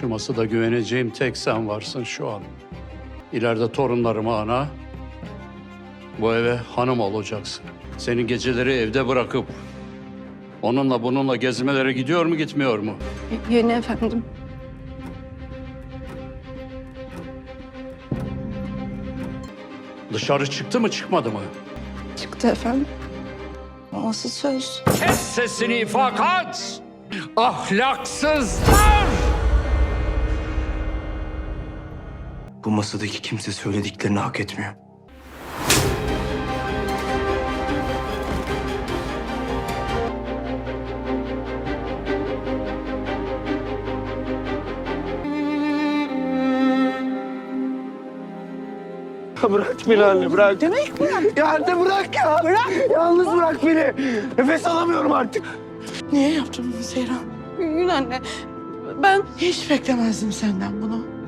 Şu masada güveneceğim tek sen varsın şu an. İleride torunlarıma ana, bu eve hanım olacaksın. Seni geceleri evde bırakıp onunla bununla gezmelere gidiyor mu gitmiyor mu? Yeni efendim. Dışarı çıktı mı çıkmadı mı? Çıktı efendim. Nasıl söz? Kes sesini fakat ahlaksızlar! Bu masadaki kimse söylediklerini hak etmiyor. Bırak beni anne bırak. Demek bırak. Ya anne bırak ya. Bırak. Yalnız bırak beni. Nefes alamıyorum artık. Niye yaptın bunu Seyran? Gül anne ben Hiç beklemezdim senden bunu.